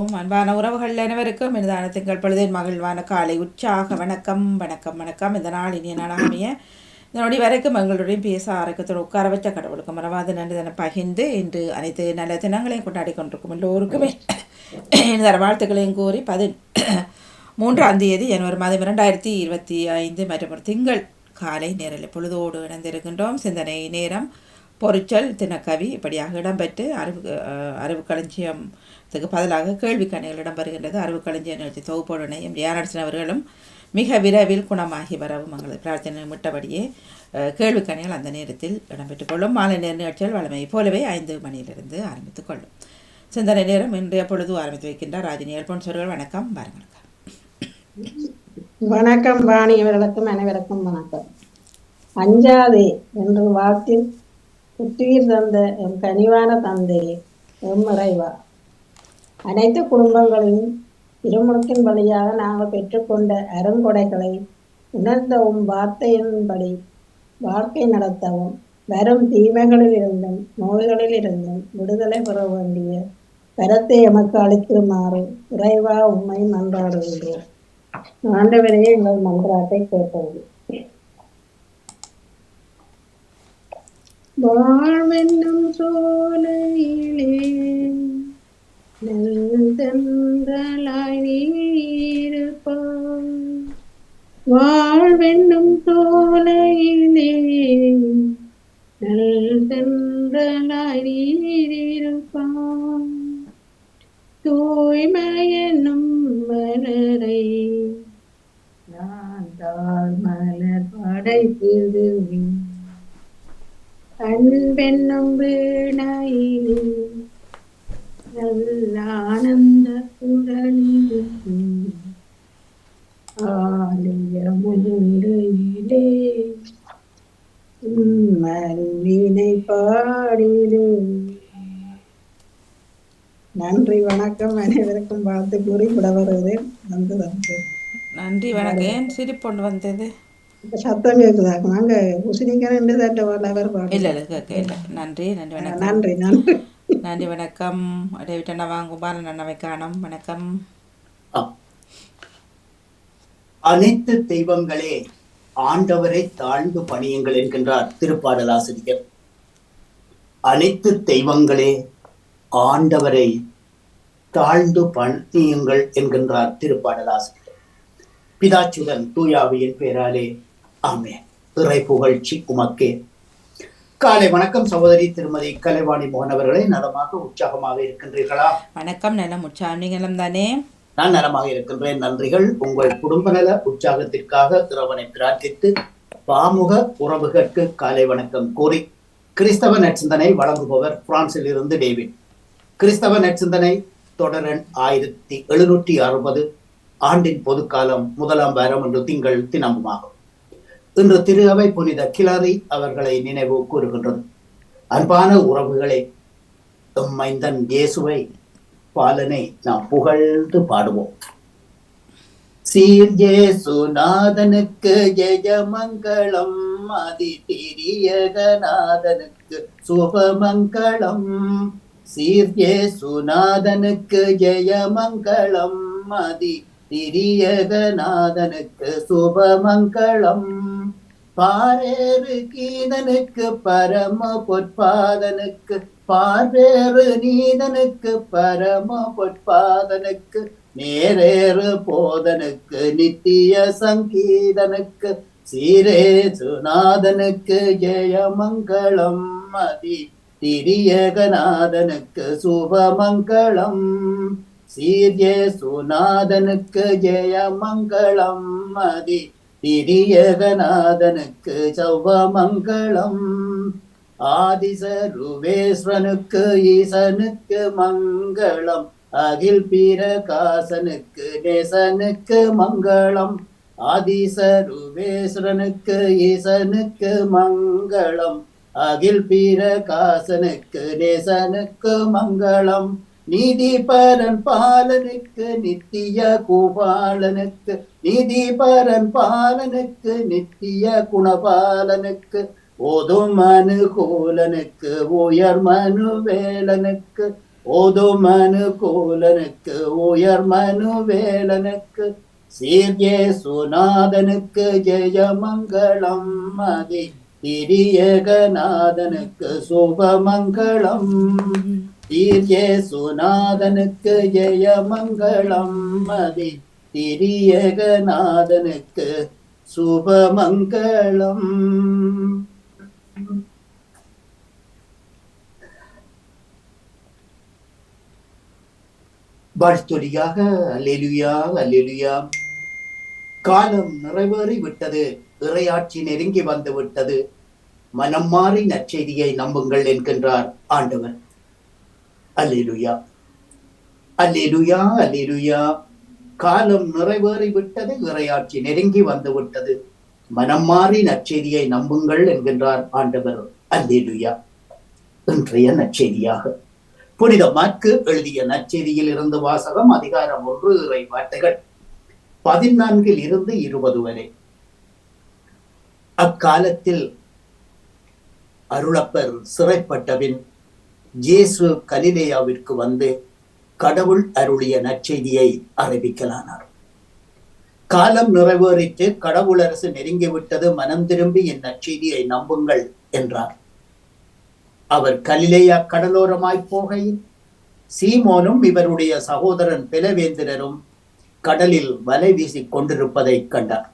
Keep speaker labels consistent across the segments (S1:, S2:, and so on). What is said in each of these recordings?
S1: அன்பான உறவுகள் அனைவருக்கும் இனிதான திங்கள் பொழுதின் மகிழ்வான காலை உற்சாக வணக்கம் வணக்கம் வணக்கம். இந்த நாள் இனிய நாளாகிய இந்த நொடி வரைக்கும் எங்களுடைய பேச ஆரோக்கியத்தோடு உட்கார வச்ச கடவுளுக்கு மறவாத நன்றி தினம் பகிர்ந்து இன்று அனைத்து நல்ல தினங்களையும் கொண்டாடி கொண்டிருக்கும் எல்லோருக்குமே இனிதர வாழ்த்துக்களையும் கூறி பதி மூன்றாம் தேதி ஜனவரி மாதம் இரண்டாயிரத்தி இருபத்தி ஐந்து மற்றும் ஒரு திங்கள் காலை நேரில் பொழுதோடு இணைந்திருக்கின்றோம். சிந்தனை நேரம் பொறிச்சல் தினக்கவி இப்படியாக இடம்பெற்று அறிவு அறிவு களஞ்சியம் களஞ்சியத்துக்கு பதிலாக கேள்வி கணிகள் இடம்பெறுகின்றது. அறிவு களஞ்சிய நிகழ்ச்சி தொகுப்போடு இணையும் ரியானட்சன் அவர்களும் மிக விரைவில் குணமாகி வரவும் எங்களது பிரார்த்தனை விட்டபடியே அஹ், கேள்வி கணிகள் அந்த நேரத்தில் இடம்பெற்றுக் கொள்ளும். மாலை நேர நிகழ்ச்சிகள் வழமை போலவே ஐந்து மணியிலிருந்து ஆரம்பித்துக் கொள்ளும். சிந்தனை நேரம் இன்றைய பொழுது ஆரம்பித்து வைக்கின்றார் ராஜினி அல்போன்சர்கள் வணக்கம் பாருங்கள்
S2: வணக்கம் வாணி அவர்களுக்கும் அனைவருக்கும் வணக்கம். அஞ்சாதே என்று வாக்கில் புத்துயிர் தந்த எம் கனிவான தந்தையே எம் இறைவா. அனைத்து குடும்பங்களையும் திருமுழுக்கின் வழியாக நாங்கள் பெற்றுக்கொண்ட அருங்கொடைகளை உணர்த்தவும் வார்த்தையின்படி வாழ்க்கை நடத்தவும் வரும் தீமைகளில் இருந்தும் நோய்களில் இருந்தும் விடுதலை பெற வேண்டிய கரத்தை எமக்கு அளிக்குமாறு குறைவா உண்மை மன்றாடுகின்றோம். ஆண்டவரையே எங்கள் மன்றாட்டை கேட்டது வாழ்வென்னும் சோலையிலே நெல்தந்தலாய் வாழ்வென்னும் தோலையிலே நெல்தந்தலாய் நீரிருப்பான் தூய்மையென்னும் மலரை நான் தாழ் மலர் படைத்திடுவேன். அன்பென்னும் வீணையிலே நல்ல ஆனந்த குரலிலே ஆலய முன்னிலையிலே மல்வினை பாடிடுவேன் நன்றி வணக்கம். அனைவருக்கும் வாழ்த்து கூறி விட வருகிறேன். வந்து வந்து
S1: நன்றி வணக்கம். ஏன் சிரிப்பொண்டு வந்தது?
S2: சத்தம் கேக்குதா? வாங்க உசினிக்க ரெண்டு தட்ட
S1: இல்லை. நன்றி நன்றி வணக்கம்.
S2: நன்றி நன்றி.
S1: நன்றி வணக்கம். டேவிட் அண்ணா வாங்க அண்ணாவை காணோம். வணக்கம்.
S3: அனைத்து தெய்வங்களே ஆண்டவரை தாழ்ந்து பணியுங்கள் என்கின்றார் திருப்பாடலாசிரியர் அனைத்து தெய்வங்களே ஆண்டவரை தாழ்ந்து பணியுங்கள் என்கின்றார் திருப்பாடலாசிரியர் பிதாச்சுடன் தூயாவியின் பேராலே ஆமே இறை புகழ்ச்சி உமக்கே. காலை வணக்கம் சகோதரி திருமதி கலைவாணி மோகன் அவர்களே. நலமாக உற்சாகமாக இருக்கின்றீர்களா?
S1: வணக்கம் நலம் உற்சாகம் நீங்களும் தானே
S3: நான் நலமாக இருக்கின்றேன். நன்றிகள். உங்கள் குடும்ப நல உற்சாகத்திற்காக இறைவனை பிரார்த்தித்து பாமுக உறவுகளுக்கு காலை வணக்கம் கூறி கிறிஸ்தவ நற்சிந்தனை வழங்குபவர் பிரான்சில் இருந்து டேவிட். கிறிஸ்தவ நற்சிந்தனை தொடரன் ஆயிரத்தி எழுநூற்றி அறுபது. ஆண்டின் பொதுக்காலம் முதலாம் வாரம் என்று திங்கள் தினமுமாகும். இன்று திரு அவை புனித கிளாரி அவர்களை நினைவு கூறுகின்றது. அன்பான உறவுகளே எம் மைந்தன் இயேசுவை பாலனை நாம் புகழ்ந்து பாடுவோம். சீர் சுநாதனுக்கு ஜெயமங்களம் அதி திரியகநாதனுக்கு சுபமங்களம் சீர் சுநாதனுக்கு ஜெயமங்களம் அதி திரியகநாதனுக்கு சுபமங்களம் பாரேறு கீதனுக்கு பரம பொற்பாதனுக்கு பார்வேறு நீதனுக்கு பரம பொற்பாதனுக்கு நேரேறு போதனுக்கு நித்திய சங்கீதனுக்கு சீரே சுநாதனுக்கு ஜெயமங்கலம் மதி திரியகநாதனுக்கு சுபமங்கலம் சீர்யே சுநாதனுக்கு ஜெயமங்கலம் மதி திரியகநாதனுக்கு சௌபமங்களம் ஆதிசருவேஸ்வனுக்கு ஈசனுக்கு மங்களம் அகில் பிரகாசனுக்கு நேசனுக்கு மங்களம் ஆதிசருவேஸ்வரனுக்கு ஈசனுக்கு மங்களம் அகில் பிரகாசனுக்கு நேசனுக்கு மங்களம். நீதிபரன் பாலனுக்கு நித்திய கோபாலனுக்கு நீதிபரன் பாலனுக்கு நித்திய குணபாலனுக்கு ஓதும் மனுகூலனுக்கு உயர் மனு வேலனுக்கு ஓதும் மனு கோலனுக்கு உயர் மனு வேலனுக்கு சீர்யே சுநாதனுக்கு ஜெயமங்கலம் மதி திரியகநாதனுக்கு சுபமங்களம் தீர்யே சுநாதனுக்கு ஜெயமங்களம் மதி திரியகநாதனுக்கு சுபமங்களம் வாழ்த்தொலியாக அல்லெலுயா அல்லெலுயா. காலம் நிறைவேறி விட்டது இறையாட்சி நெருங்கி வந்து விட்டது மனம் மாறி நற்செய்தியை நம்புங்கள் என்கின்றார் ஆண்டவர். அல்லேலுயா அல்லேலுயா அல்லேலுயா காலம் நிறைவேறி விட்டது இறையாட்சி நெருங்கி வந்து விட்டது. மனம் மாறி நற்செய்தியை நம்புங்கள் என்கின்றார் ஆண்டவர். அல்லேலுயா இன்றைய நற்செய்தியாக. புனித மாற்கு எழுதிய நற்செய்தியில் இருந்து வாசகம் அதிகாரம் ஒன்று இறை வார்த்தைகள் பதினான்கில் இருந்து இருபது வரை. அக்காலத்தில் அருளப்பர் சிறைப்பட்டபின் இயேசு கலிலேயாவிற்கு வந்து கடவுள் அருளிய நற்செய்தியை அறிவிக்கலானார். காலம் நிறைவேறிட்டு கடவுள் அரசு நெருங்கிவிட்டது மனம் திரும்பி என் நற்செய்தியை நம்புங்கள் என்றார். அவர் கலிலேயா கடலோரமாய் போகையில் சீமோனும் இவருடைய சகோதரன் பிலவேந்திரரும் கடலில் வலை வீசிக் கொண்டிருப்பதை கண்டார்.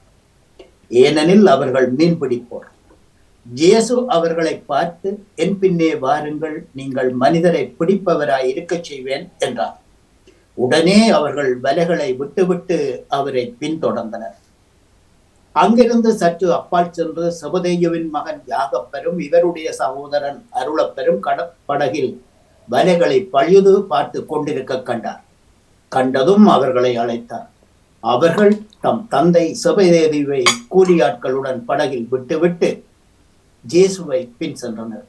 S3: ஏனெனில் அவர்கள் மீன் பிடிப்போர் இயேசு அவர்களை பார்த்து என் பின்னே வாருங்கள் நீங்கள் மனிதரை பிடிப்பவராய் இருக்கச் செய்வேன் என்றார். உடனே அவர்கள் வலைகளை விட்டுவிட்டு அவரை பின்தொடர்ந்தனர். அங்கிருந்து சற்று அப்பால் சென்று சபதேயுவின் மகன் யாகப்பெரும் இவருடைய சகோதரன் அருளப்பெரும் கடப்படகில் வலைகளை பழுது பார்த்து கொண்டிருக்க கண்டார். கண்டதும் அவர்களை அழைத்தார். அவர்கள் தம் தந்தை செபதேவியை கூலியாட்களுடன் படகில் விட்டுவிட்டு ஜேசுவை பின் சென்றனர்.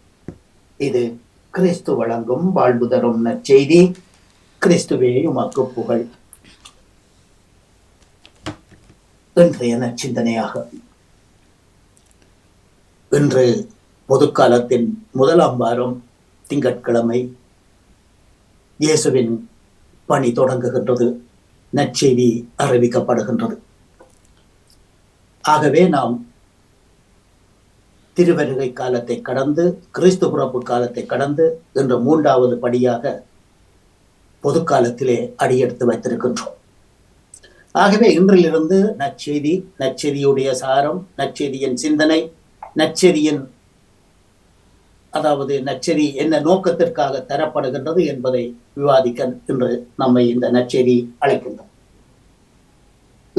S3: இது கிறிஸ்து வழங்கும் வாழ்வு தரும் நற்செய்தி. கிறிஸ்துவே உமக்கு புகழ். இன்றைய நற்சிந்தனையாக. இன்று பொதுக்காலத்தின் முதலாம் வாரம் திங்கட்கிழமை இயேசுவின் பணி தொடங்குகின்றது. நற்செய்தி அறிவிக்கப்படுகின்றது. ஆகவே நாம் திருவருகை காலத்தை கடந்து கிறிஸ்து பிறப்பு காலத்தை கடந்து என்ற மூன்றாவது படியாக பொதுக்காலத்திலே அடியெடுத்து வைத்திருக்கின்றோம். ஆகவே இன்றிலிருந்து நற்செய்தி நற்செய்தியுடைய சாரம் நற்செய்தியின் சிந்தனை நற்செய்தியின் அதாவது நச்செதி என்ன நோக்கத்திற்காக தரப்படுகின்றது என்பதை விவாதிக்க இன்று நம்மை இந்த நச்செதி அழைக்கின்றோம்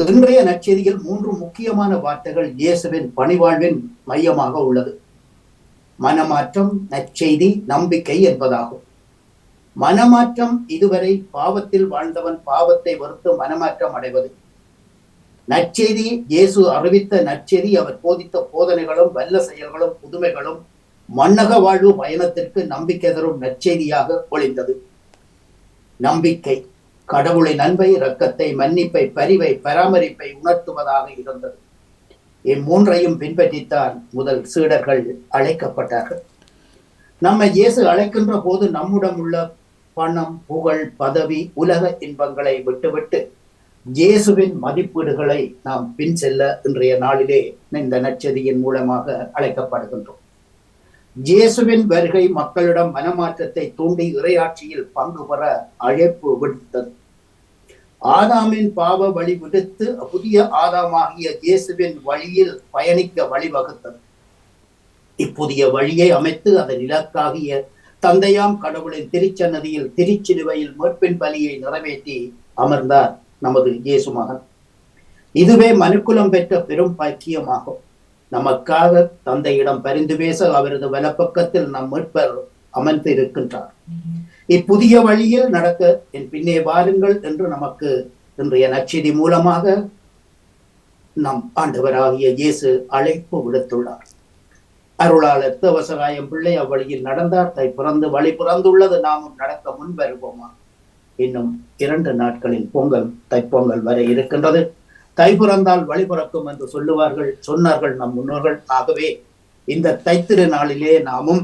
S3: இன்றைய நற்செய்தியில் மூன்று முக்கியமான வார்த்தைகள் இயேசுவின் பணிவாழ்வின் மையமாக உள்ளது. மனமாற்றம் நற்செய்தி நம்பிக்கை என்பதாகும். மனமாற்றம் இதுவரை பாவத்தில் வாழ்ந்தவன் பாவத்தை வெறுத்து மனமாற்றம் அடைவது. நற்செய்தி இயேசு அறிவித்த நற்செய்தி அவர் போதித்த போதனைகளும் வல்ல செயல்களும் புதுமைகளும் மன்னக வாழ்வு பயணத்திற்கு நம்பிக்கை தரும் நற்செய்தியாக ஒளிந்தது நம்பிக்கை. கடவுளின் அன்பை இரக்கத்தை மன்னிப்பை பரிவை பராமரிப்பை உணர்த்துவதாக இருந்தது. இம்மூன்றையும் பின்பற்றித்தான் முதல் சீடர்கள் அழைக்கப்பட்டார்கள். நம்மை இயேசு அழைக்கின்ற போது நம்முடம் உள்ள பணம் புகழ் பதவி உலக இன்பங்களை விட்டுவிட்டு இயேசுவின் மதிப்பீடுகளை நாம் பின் செல்ல இன்றைய நாளிலே இந்த நச்சதியின் மூலமாக அழைக்கப்படுகின்றோம். இயேசுவின் வருகை மக்களிடம் மனமாற்றத்தை தூண்டி இறையாட்சியில் பங்கு பெற அழைப்பு விடுத்தது. ஆதாமின் பாவ வழி விடுத்து புதிய ஆதாமாகிய இயேசுவின் வழியில் பயணிக்க வழிவகுத்தது. இப்புதிய வழியை அமைத்து அதன் இலக்காகிய தந்தையாம் கடவுளின் திருச்சன்னதியில் திருச்சிலுவையில் மேற்பின் பலியை நிறைவேற்றி அமர்ந்தார் நமது இயேசு மகன். இதுவே மனுக்குலம் பெற்ற பெரும் பாக்கியமாகும். நமக்காக தந்தையிடம் பரிந்து பேச அவரது வலப்பக்கத்தில் நம் மீட்பர் அமர்ந்து இருக்கின்றார் இப்புதிய வழியில் நடக்க என் பின்னே வாருங்கள் என்று நமக்கு இன்றைய நச்செய்தி மூலமாக நம் ஆண்டவராகிய இயேசு அழைப்பு விடுத்துள்ளார். அருளாளர் தேவசகாயம் பிள்ளை அவ்வழியில் நடந்தார். தை பிறந்து வழி பிறந்துள்ளது. நாமும் நடக்க முன் வருவோமா? இன்னும் இரண்டு நாட்களில் பொங்கல் தைப்பொங்கல் வரை இருக்கின்றது. தை பிறந்தால் வழி பிறக்கும் என்று சொல்லுவார்கள் சொன்னார்கள் நம் முன்னோர்கள். ஆகவே இந்த தைத்திரு நாளிலே நாமும்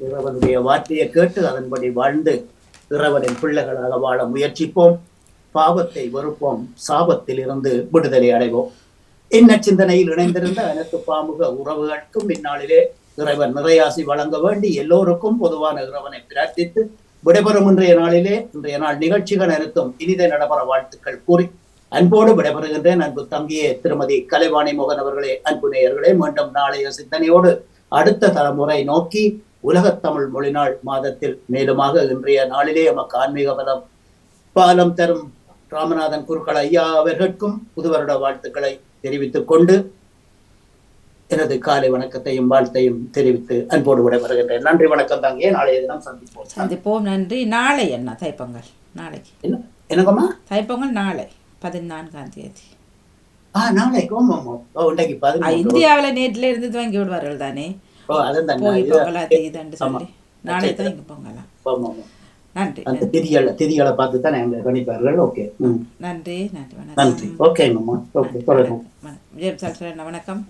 S3: இறைவனுடைய வார்த்தையை கேட்டு அதன்படி வாழ்ந்து இறைவனின் பிள்ளைகளாக வாழ முயற்சிப்போம். பாவத்தை வெறுப்போம். சாபத்தில் இருந்து விடுதலை அடைவோம். என்ன சிந்தனையில் இணைந்திருந்த அனைத்து பாமுக உறவுகளுக்கும் இந்நாளிலே இறைவன் நிறையாசி வழங்க வேண்டி எல்லோருக்கும் பொதுவான இறைவனை பிரார்த்தித்து விடைபெறும் இன்றைய நாளிலே இன்றைய நாள் நிகழ்ச்சிகள் அனைத்தும் இனித நடைபெற வாழ்த்துக்கள் கூறி அன்போடு விடைபெறுகின்றேன் அன்பு தங்கியே திருமதி கலைவாணி மோகன் அவர்களே அன்பு நேயர்களே மீண்டும் நாளைய சிந்தனையோடு அடுத்த தலைமுறை நோக்கி உலகத் தமிழ் மொழிநாள் மாதத்தில் மேலுமாக இன்றைய நாளிலே எமக்கு ஆன்மீக பலம் பாலம் தரும் ராமநாதன் குருக்கள் ஐயா அவர்களுக்கும் புதுவருட வாழ்த்துக்களை தெரிவித்துக் கொண்டு எனது காலை வணக்கத்தையும் வாழ்த்தையும் தெரிவித்து அன்போடு விடைபெறுகின்றேன். நன்றி வணக்கம் தாங்கியே. நாளைய தினம் சந்திப்போம்.
S1: சந்திப்போம். நன்றி. நாளை என்ன தைப்பொங்கல்? நாளைக்கு.
S3: என்ன? என்னங்கம்மா?
S1: தைப்பொங்கல் நாளை பதினான்காம் தேதி.
S3: ஆ நாளைக்கு
S1: இந்தியாவுல நேற்றுல இருந்து துவங்கி விடுவார்கள் தானே. போகி
S3: இது-
S1: பொங்கலா தெரியுதுன்னு
S3: ஆமா.
S1: சொல்லி நாளை தான் இங்க பொங்கலாம்
S3: ஆமா, ஆமா.
S1: நன்றி
S3: அந்த திதிகளை திதிகளை பார்த்து தான் எங்க கணிப்பார்கள். ஓகே. ம்.
S1: நன்றி நன்றி.
S3: நன்றி.
S1: வணக்கம்
S3: ஓகேங்கம்மா ஓகே தொடரும்
S1: வணக்கம். ஜேம்ஸ் அல்ஃபிரட் வணக்கம்?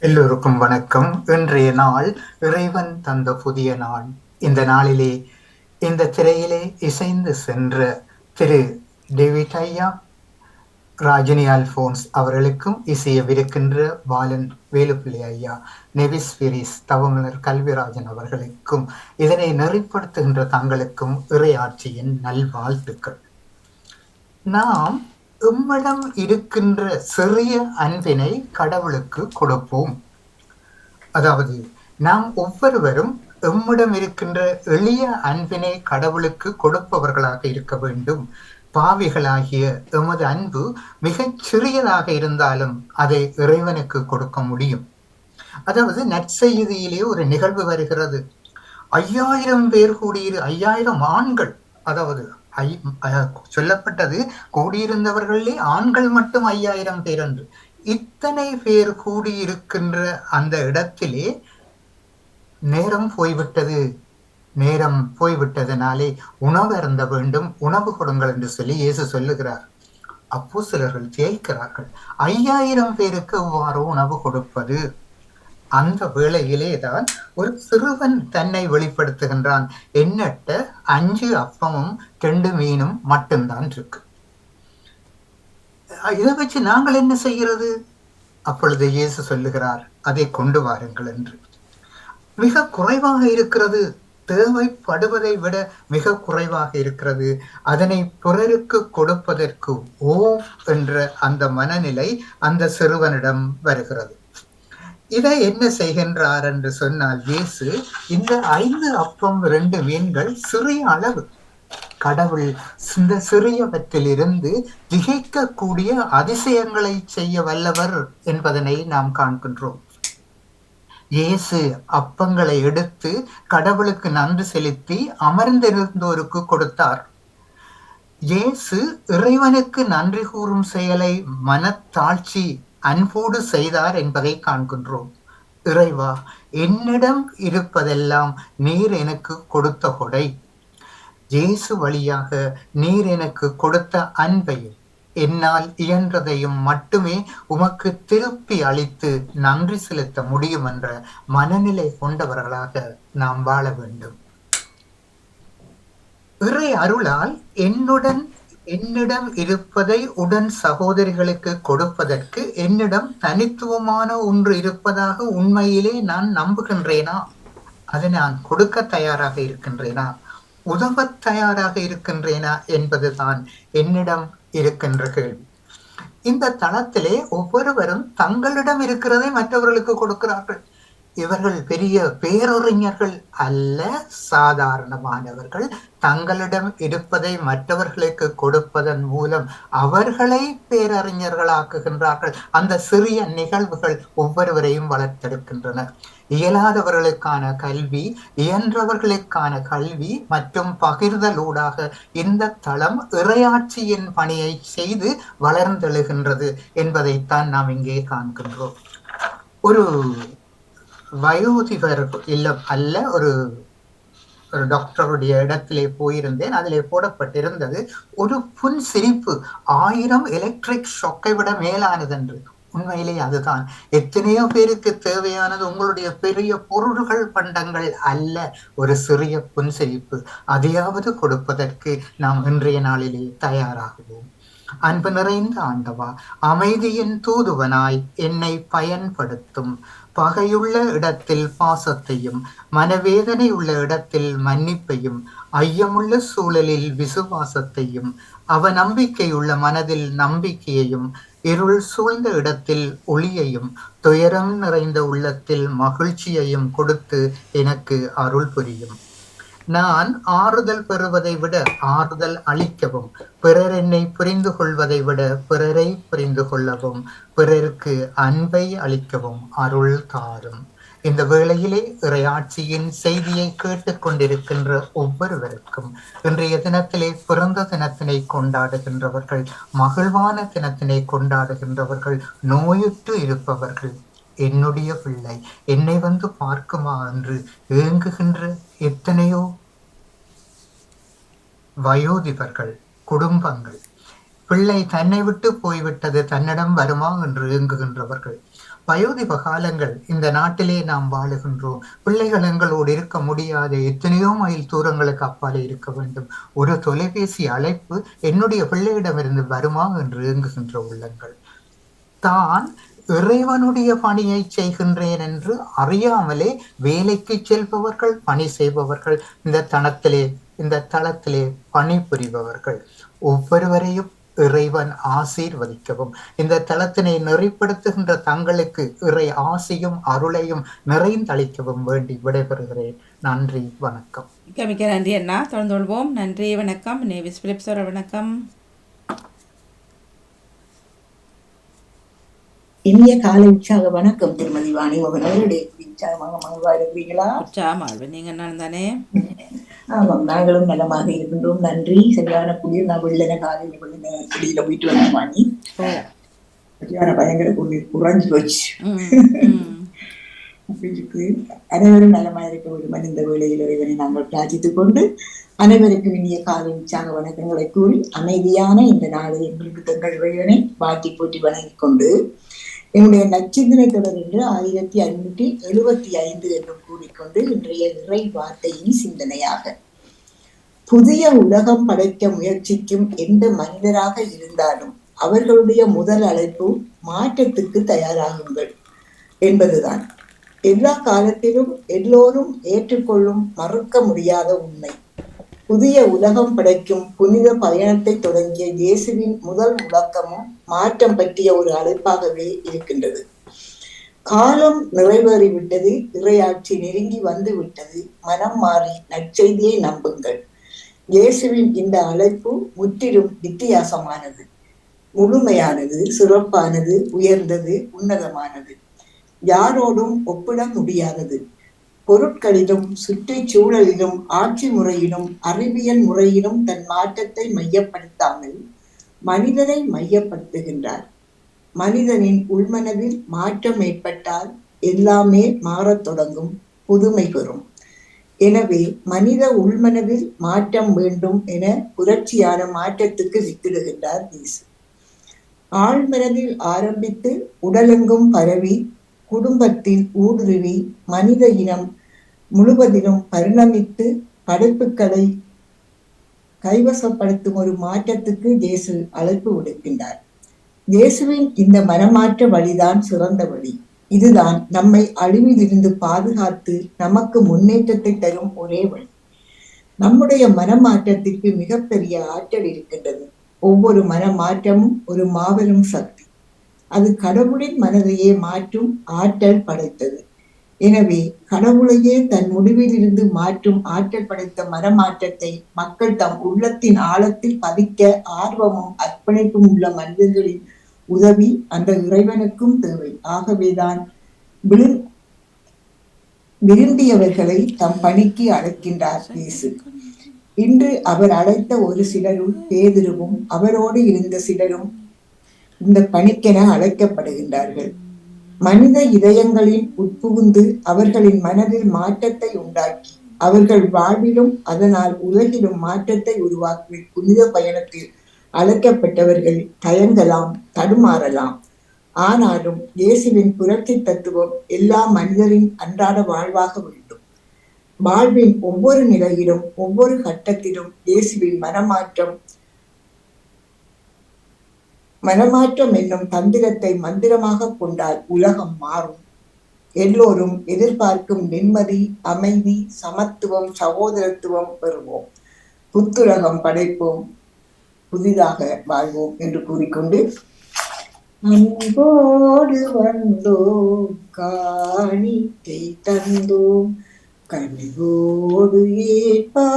S4: எல்லோருக்கும் வணக்கம். இன்றைய நாள் இறைவன் தந்த புதிய நாள். இந்த நாளிலே இந்த திரையிலே இசைந்து சென்ற திரு டேவிட் ஐயா ராஜினி அல்போன்ஸ் அவர்களுக்கும் இசையவிருக்கின்ற பாலன் வேலுப்பிள்ளை ஐயா நெவிஸ் பிரிஸ் தவமலர் கல்விராஜன் அவர்களுக்கும் இதனை நெறிப்படுத்துகின்ற தங்களுக்கும் இறையாட்சியின் நல்வாழ்த்துக்கள். நாம் எம்மிடம் இருக்கின்ற சிறிய அன்பினை கடவுளுக்கு கொடுப்போம். அதாவது நாம் ஒவ்வொருவரும் எம்மிடம் இருக்கின்ற எளிய அன்பினை கடவுளுக்கு கொடுப்பவர்களாக இருக்க வேண்டும். பாவிகளாகிய எமது அன்பு மிகச் சிறியதாக இருந்தாலும் அதை இறைவனுக்கு கொடுக்க முடியும். அதாவது நற்செய்தியிலே ஒரு நிகழ்வு வருகிறது. ஐயாயிரம் பேர் கூடியிரு ஐயாயிரம் ஆண்கள் அதாவது ஐ அஹ், சொல்லப்பட்டது கூடியிருந்தவர்களே ஆண்கள் மட்டும் ஐயாயிரம் பேர் என்று இத்தனை பேர் கூடியிருக்கின்ற அந்த இடத்திலே நேரம் போய்விட்டது. நேரம் போய்விட்டதனாலே உணவு அருந்த வேண்டும் உணவு கொடுங்கள் என்று சொல்லி இயேசு சொல்லுகிறார். அப்போ சிலர்கள் ஜெயிக்கிறார்கள். ஐயாயிரம் பேருக்கு இவ்வாறு உணவு கொடுப்பது அந்த வேளையிலே தான் ஒரு சிறுவன் தன்னை வெளிப்படுத்துகின்றான். என்னட்ட அஞ்சு அப்பமும் ரெண்டு மீனும் மட்டும்தான் இருக்கு. இதை வச்சு நாங்கள் என்ன செய்கிறது? அப்பொழுது இயேசு சொல்லுகிறார் அதை கொண்டு வாருங்கள் என்று. மிக குறைவாக இருக்கிறது. தேவைப்படுவதை விட மிக குறைவாக இருக்கிறது. அதனை பிறருக்கு கொடுப்பதற்கு ஓ என்ற அந்த மனநிலை அந்த சிறுவனிடம் வருகிறது. இதை என்ன செய்கின்றார் என்று சொன்னால் இயேசு இந்த ஐந்து அப்பம் ரெண்டு மீன்கள் சிறிய அளவு. கடவுள் இந்த சிறியவற்றிலிருந்து திகைக்கக்கூடிய அதிசயங்களை செய்ய வல்லவர் என்பதனை நாம் காண்கின்றோம். இயேசு அப்பங்களை எடுத்து கடவுளுக்கு நன்றி செலுத்தி அமர்ந்திருந்தோருக்கு கொடுத்தார். இயேசு இறைவனுக்கு நன்றி கூறும் செயலை மனத்தாழ்ச்சி அன்போடு செய்தார் என்பதை காண்கின்றோம். இறைவா என்னிடம் இருப்பதெல்லாம் நீர் எனக்கு கொடுத்த கொடை. இயேசு வழியாக நீர் எனக்கு கொடுத்த அன்பையும் என்னால் இயன்றதையும் மட்டுமே உமக்கு திருப்பி அளித்து நன்றி செலுத்த முடியும் என்ற மனநிலை கொண்டவர்களாக நாம் வாழ வேண்டும். இறை அருளால் என்னுடன் என்னிடம் இருப்பதை உடன் சகோதரிகளுக்கு கொடுப்பதற்கு என்னிடம் தனித்துவமான ஒன்று இருப்பதாக உண்மையிலே நான் நம்புகின்றேனா? அதை நான் கொடுக்க தயாராக இருக்கின்றேனா? உதவத் தயாராக இருக்கின்றேனா என்பதுதான் என்னிடம் இருக்கின்ற கேள்வி. இந்த தளத்திலே ஒவ்வொருவரும் தங்களிடம் இருக்கிறதை மற்றவர்களுக்கு கொடுக்கிறார்கள். இவர்கள் பெரிய பேரறிஞர்கள் அல்ல சாதாரணமானவர்கள். தங்களிடம் இருப்பதை மற்றவர்களுக்கு கொடுப்பதன் மூலம் அவர்களை பேரறிஞர்களாக்குகின்றார்கள். அந்த சிறிய நிகழ்வுகள் ஒவ்வொருவரையும் வளர்த்தெடுக்கின்றன. இயலாதவர்களுக்கான கல்வி இயன்றவர்களுக்கான கல்வி மற்றும் பகிர்தலூடாக இந்த தளம் இறையாட்சியின் பணியை செய்து வளர்ந்தெழுகின்றது என்பதைத்தான் நாம் இங்கே காண்கின்றோம். ஒரு வயோதிபர் இல்லம் அல்ல ஒரு ஒரு டாக்டருடைய இடத்திலே போயிருந்தேன். அதிலே போடப்பட்டிருந்தது ஒரு புன் சிரிப்பு ஆயிரம் எலக்ட்ரிக் ஷொக்கை விட மேலானது என்று உண்மையிலே அதுதான். எத்தனையோ பேருக்கு தேவையானது உங்களுடைய பெரிய பொருள்கள் பண்டங்கள் அல்ல ஒரு சிறிய புன்சிரிப்பு அதையாவது கொடுப்பதற்கு நாம் இன்றைய நாளிலே தயாராகுவோம். அன்பு நிறைந்த ஆண்டவா அமைதியின் தூதுவனாய் என்னை பயன்படுத்தும். பகையுள்ள இடத்தில் பாசத்தையும் மனவேதனை உள்ள இடத்தில் மன்னிப்பையும் ஐயமுள்ள சூழலில் விசுவாசத்தையும் அவ நம்பிக்கையுள்ள மனதில் நம்பிக்கையையும் இருள் சூழ்ந்த இடத்தில் ஒளியையும் துயரம் நிறைந்த உள்ளத்தில் மகிழ்ச்சியையும் கொடுத்து எனக்கு அருள் புரியும். நான் ஆறுதல் பெறுவதை விட ஆறுதல் அளிக்கவும் பிறர் என்னை புரிந்து கொள்வதை விட பிறரை புரிந்து கொள்ளவும் பிறருக்கு அன்பை அளிக்கவும் அருள் தாரும். இந்த வேளையிலே இறையாட்சியின் செய்தியை கேட்டுக்கொண்டிருக்கின்ற ஒவ்வொருவருக்கும் இன்றைய தினத்திலே பிறந்த தினத்தினை கொண்டாடுகின்றவர்கள் மகிழ்வான தினத்தினை கொண்டாடுகின்றவர்கள் நோயுற்று இருப்பவர்கள் என்னுடைய பிள்ளை என்னை வந்து பார்க்குமா என்று ஏங்குகின்ற எத்தனையோ வயோதிபர்கள் குடும்பங்கள். பிள்ளை தன்னை விட்டு போய்விட்டது தன்னிடம் வருமா என்று ஏங்குகின்றவர்கள். வயோதிப காலங்கள் இந்த நாட்டிலே நாம் வாழுகின்றோம். பிள்ளைகள் எங்களோடு இருக்க முடியாது. எத்தனையோ மைல் தூரங்களுக்கு அப்பாலே இருக்க வேண்டும். ஒரு தொலைபேசி அழைப்பு என்னுடைய பிள்ளையிடமிருந்து வருமா என்று ஏங்குகின்ற உள்ளங்கள். தான் இறைவனுடைய பணியை செய்கின்றேன் என்று அறியாமலே வேலைக்கு செல்பவர்கள் பணி செய்பவர்கள் இந்த தனத்திலே இந்த தளத்திலே பணிபுரிபவர்கள் ஒவ்வொருவரையும் இறைவன் ஆசீர்வதிக்கவும். இந்த தளத்தினை நெறிப்படுத்துகின்ற தங்களுக்கு இறை ஆசையும் அருளையும் நிறைந்தளிக்கவும் வேண்டி விடைபெறுகிறேன். நன்றி வணக்கம்.
S1: மிக்க மிக்க நன்றி அண்ணா. தொடர்ந்து கொள்வோம். நன்றி வணக்கம். நேவிஸ் பிலிப் சார் வணக்கம்.
S5: இனிய காலை உற்சாக வணக்கம் திருமதி வாணி மகன் அவருடைய உற்சாகமாக மகிழ்வா இருக்கிறீங்களா
S1: உற்சாகம் ஆழ்வு நீங்கள் என்ன தானே
S5: ஆமாம் நாங்களும் நலமாக இருக்கின்றோம். நன்றி. சரியான குளிர். நான் வெள்ளன காலையில் வெள்ளன குடியில போயிட்டு வந்தேன்
S1: ஓ.
S5: சரியான பயங்கர குளிர். குறைஞ்சு போச்சு. அப்படிக்கு அனைவரும் நலமாக இருக்க வேண்டும் இந்த வேளையில் இறைவனை நாங்கள் பிரார்த்தித்துக் கொண்டு அனைவருக்கும் இனிய காலை உற்சாக வணக்கங்களை கூறி அமைதியான இந்த நாளை எங்களுக்கு தங்கள் இறைவனை வாழ்த்தி போற்றி வணங்கிக் கொண்டு என்னுடைய நச்சிந்தனை தொடர் என்று ஆயிரத்தி ஐநூற்றி எழுபத்தி ஐந்து என்று கூறிக்கொண்டு இன்றைய இறை வார்த்தையின் சிந்தனையாக புதிய உலகம் படைக்க முயற்சிக்கும் எந்த மனிதராக இருந்தாலும் அவர்களுடைய முதல் அழைப்பு மாற்றத்துக்கு தயாராகுங்கள் என்பதுதான். எல்லா காலத்திலும் எல்லோரும் ஏற்றுக்கொள்ளும் மறுக்க முடியாத உண்மை. புதிய உலகம் படைக்கும் புனித பயணத்தை தொடங்கிய இயேசுவின் முதல் முழக்கமும் மாற்றம் பற்றிய ஒரு அழைப்பாகவே இருக்கின்றது. காலம் நிறைவேறிவிட்டது இறையாட்சி நெருங்கி வந்து விட்டது மனம் மாறி நற்செய்தியை நம்புங்கள். இயேசுவின் இந்த அழைப்பு முற்றிலும் வித்தியாசமானது. முழுமையானது சிறப்பானது உயர்ந்தது உன்னதமானது. யாரோடும் ஒப்பிட முடியாதது. பொருட்களிலும் சுற்றுச்சூழலிலும் ஆட்சி முறையிலும் அறிவியல் முறையிலும் தன் மாற்றத்தை மையப்படுத்தாமல் மனிதனை மையப்படுத்துகின்றார். மனிதனின் உள்மனதில் மாற்றம் ஏற்பட்டால் எல்லாமே மாறத் தொடங்கும் புதுமை பெறும். எனவே மனித உள்மனதில் மாற்றம் வேண்டும் என புரட்சியான மாற்றத்துக்கு வித்திடுகின்றார் இயேசு. ஆழ்மனதில் ஆரம்பித்து உடலெங்கும் பரவி குடும்பத்தில் ஊடுருவி மனித இனம் முழுவதிலும் பரிணமித்து படைப்புகளை கைவசப்படுத்தும் ஒரு மாற்றத்துக்கு இயேசு அழைப்பு விடுக்கின்றார். இயேசுவின் இந்த மனமாற்ற வழிதான் சிறந்த வழி. இதுதான் நம்மை அழிவிலிருந்து பாதுகாத்து நமக்கு முன்னேற்றத்தை தரும் ஒரே வழி. நம்முடைய மனமாற்றத்திற்கு மிகப்பெரிய ஆற்றல் இருக்கின்றது. ஒவ்வொரு மனமாற்றமும் ஒரு மாபெரும் சக்தி. அது கடவுளின் மனதையே மாற்றும் ஆற்றல் படைத்தது. எனவே கடவுளையே தன் முடிவிலிருந்து மாற்றும் ஆற்றல் படைத்த மனமாற்றத்தை மக்கள் தம் உள்ளத்தின் ஆழத்தில் பதிக்க ஆர்வமும் அர்ப்பணிப்பும் உள்ள மனிதர்களின் உதவி அந்த இறைவனுக்கும் தேவை. ஆகவேதான் விழு விரும்பியவர்களை தம் பணிக்கு அழைக்கின்றார் இயேசு. இன்று அவர் அழைத்த ஒரு சிலரும் பேதிருவும் அவரோடு இருந்த சிலரும் இந்த பணிக்கென அழைக்கப்படுகின்றார்கள். மனித இதயங்களின் உட்புகுந்து அவர்களின் மனதில் மாற்றத்தை உண்டாக்கி அவர்கள் வாழ்விலும் அதனால் உலகிலும் மாற்றத்தை உருவாக்கி புனித பயணத்தில் அழைக்கப்பட்டவர்கள் தயங்கலாம் தடுமாறலாம். ஆனாலும் இயேசுவின் புரட்சி தத்துவம் எல்லா மனிதரின் அன்றாட வாழ்வாக வேண்டும். வாழ்வின் ஒவ்வொரு நிலையிலும் ஒவ்வொரு கட்டத்திலும் இயேசுவின் மனமாற்றம் மனமாற்றம் என்னும் தந்திரத்தை மந்திரமாக கொண்டால் உலகம் மாறும். எல்லோரும் எதிர்பார்க்கும் நிம்மதி அமைதி சமத்துவம் சகோதரத்துவம் பெறுவோம். புத்துலகம் படைப்போம். புதிதாக வாழ்வோம் என்று கூறிக்கொண்டு அன்போடு வந்தோம் காணிக்கை தந்தோம் கனிவோடு ஏற்பாயாண்டவனே.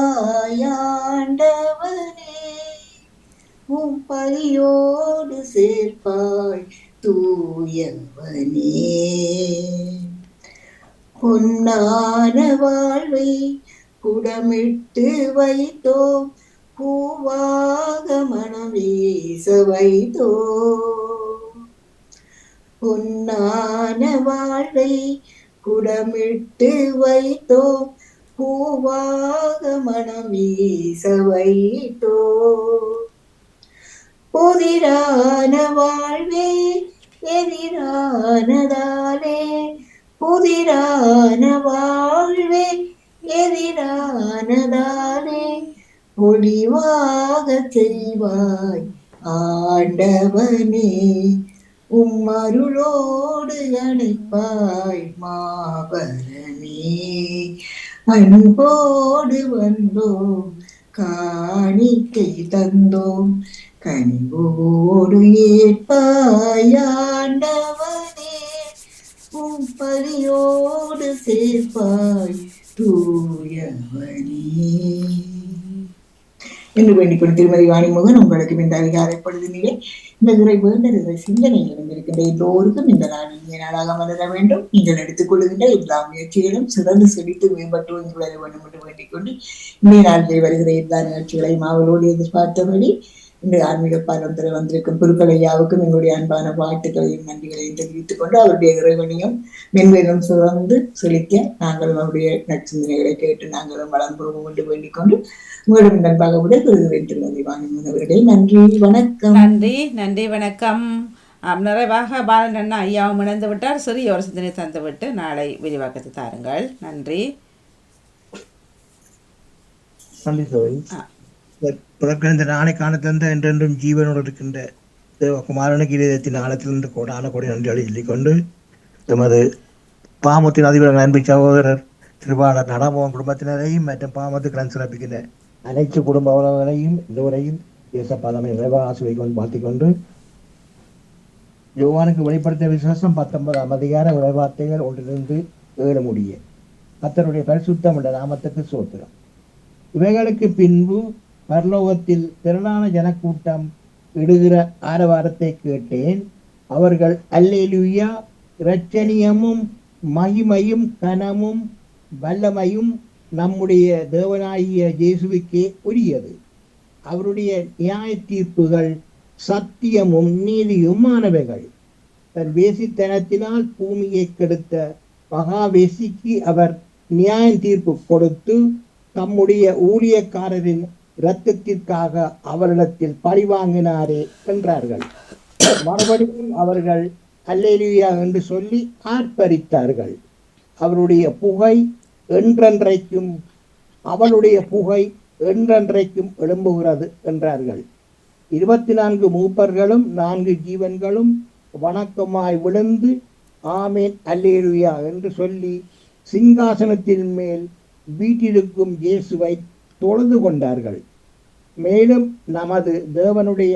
S5: உம் பரியோடு சேர்ப்பாய் தூயவனே. பொன்னான வாழ்வை குடமிட்டு வைத்தோம் பூவாக பொன்னான வாழ்வை குடமிட்டு வைத்தோ பூவாக மனம் புதிரான வாழ்வே எதிரானதாலே புதிரான வாழ்வே எதிரானதாலே. ஒளிவாக செய்வாய் ஆண்டவனே. உம்மருளோடு அணைப்பாய் மாபரனே அன்போடு வந்தோம் காணிக்கை தந்தோம் கனிவோடு ஏற்பாயாண்டவனே உம் பரியோடு சேர்ப்பாய் தூயவனே. என்று வேண்டிக்கொண்டு திருமதி வாணிமுகன் உங்களுக்கு இந்த அதிகாரப்படுதினிலே இந்த துறை வேண்டல் சிந்தனை இருந்திருக்கின்ற எல்லோருக்கும் இந்த நாள் இனிய நாளாக மலர வேண்டும். நீங்கள் எடுத்துக்கொள்கின்ற எல்லா முயற்சிகளும் சிறந்து செழித்து மேம்பட்டு வளர வேண்டும் என்று வேண்டிக் கொண்டு இன்றைய நாளில் வருகிற எல்லா நிகழ்ச்சிகளையும் அவளோடு எதிர்பார்த்தபடி இந்த ஆன்மீக பாலம் தர வந்திருக்கும் குருக்கள் ஐயாவுக்கும் எங்களுடைய அன்பான வாழ்த்துக்களையும் நன்றிகளையும் தெரிவித்துக் கொண்டு அவருடைய இறைவனையும் மென்மேலும் சிறந்து செழிக்க நாங்களும் அவருடைய நற்சிந்தனைகளை கேட்டு நாங்களும் வளர்ந்துவோம் என்று வேண்டிக் கொண்டு உங்களிடம் நண்பாக விடைபெறுகிறேன். திருமதி வாணிமன் அவர்களே நன்றி வணக்கம்.
S1: நன்றி நன்றி வணக்கம். நிறைவாக பாலன் அண்ணா ஐயாவும் இணைந்து விட்டார். சிறிய ஒரு சிந்தனை தந்துவிட்டு நாளை விரிவாக்கத்தை தாருங்கள். நன்றி.
S6: நன்றி. பிறக்கிற இந்த நாளை காணத்திலிருந்து என்றென்றும் ஜீவனோடு இருக்கின்ற தேவகுமாரனுக்கு இதயத்தின் ஆழத்திலிருந்து கோடான கோடி நன்றிகளை சொல்லிக்கொண்டு எமது பாமத்தின் அதிபர் அன்பு சகோதரர் திருவாளர் நடமோகன் குடும்பத்தினரையும் மற்றும் பாமத்து கடன் சிறப்பிக்கின்ற அனைத்து குடும்ப உறவுகளையும் இதுவரையும் இயேசப்பாதமை நிறைவாக ஆசிரியை கொண்டு வாழ்த்திக் யோவானுக்கு வெளிப்படுத்திய விசுவாசம் பத்தொன்பதாம் அதிகார விளைவார்த்தைகள் ஒன்றிலிருந்து ஏழு முடிய. கத்தருடைய பரிசுத்தம் என்ற நாமத்துக்கு சோத்திரம். இவைகளுக்கு பின்பு பரலோகத்தில் திரளான ஜனக்கூட்டம் இடுகிற ஆரவாரத்தை கேட்டேன். அவர்கள் அல்லேலுயா! இரட்சணியமும் மகிமையும் கனமும் வல்லமையும் நம்முடைய தேவனாகிய இயேசுவுக்கே உரியது. அவருடைய நியாய தீர்ப்புகள் சத்தியமும் நீதியுமானவைகள் தன் வேசித்தனத்தினால் பூமியை கெடுத்த மகாவேசிக்கு அவர் நியாய தீர்ப்பு கொடுத்து தம்முடைய ஊழியக்காரரின் இரத்தத்திற்காக அவரிடத்தில் பழி வாங்கினாரே என்றார்கள். மறுபடியும் அவர்கள் அல்லேலியா என்று சொல்லி ஆர்ப்பரித்தார்கள். அவருடைய புகை என்றென்றைக்கும் அவளுடைய புகை என்றென்றைக்கும் எழும்புகிறது என்றார்கள். இருபத்தி நான்கு மூப்பர்களும் நான்கு ஜீவன்களும் வணக்கமாய் விழுந்து ஆமேன் அல்லேலுயா என்று சொல்லி சிங்காசனத்தின் மேல் வீட்டிருக்கும் இயேசுவை தொழுது கொண்டார்கள். மேலும் நமது தேவனுடைய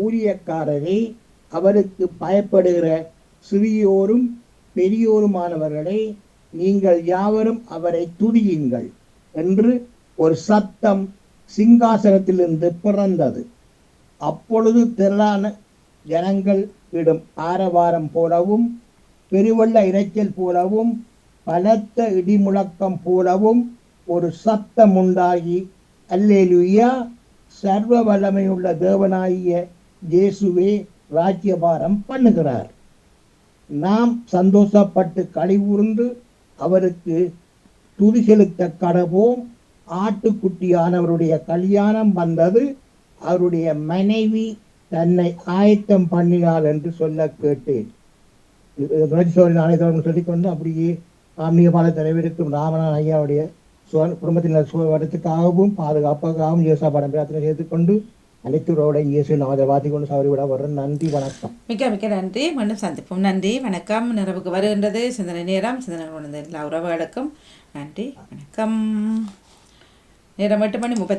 S6: ஊழியக்காரரே அவருக்கு பயப்படுகிற சிறியோரும் பெரியோருமானவர்களே நீங்கள் யாவரும் அவரை துதியுங்கள் என்று ஒரு சத்தம் சிங்காசனத்திலிருந்து பிறந்தது. அப்பொழுது திரளான ஜனங்கள் இடும் ஆரவாரம் போலவும் பெருவெள்ள இரைச்சல் போலவும் பலத்த இடிமுழக்கம் போலவும் ஒரு சத்தம் உண்டாகி அல்லேலுயா சர்வ வல்லமையுள்ள தேவனாகிய இயேசுவே ராஜ்யபாரம் பண்ணுகிறார் நாம் சந்தோஷப்பட்டு கழிவுர்ந்து அவருக்கு துதி செலுத்த கடவோம் ஆட்டுக்குட்டியானவருடைய கல்யாணம் வந்தது அவருடைய மனைவி தன்னை ஆயத்தம் பண்ணினாள் என்று சொல்ல கேட்டேன் சொல்லி நாணயத்தோடு சொல்லிக்கொண்டு அப்படியே ஆன்மீக பால தலைவருக்கும் ராமநாதன் ஐயாவுடைய குடும்பத்தினர் சுகவரத்துக்காகவும் பாதுகாப்பாகவும் இயேசா படம் பிரார்த்தனை செய்து கொண்டு அனைத்துரோட இயேசு நாமத்தை வாத்தி கொண்டு சவரி விட வர்றேன் நன்றி வணக்கம்.
S1: மிக்க மிக்க நன்றி. மீண்டும் சந்திப்போம். நன்றி வணக்கம். நிறவுக்கு வருகின்றது. சிந்தனை நேரம் சிந்தனை உணர்ந்த எல்லா உறவுகளுக்கும். நன்றி வணக்கம். நேரம் எட்டு மணி முப்பத்தி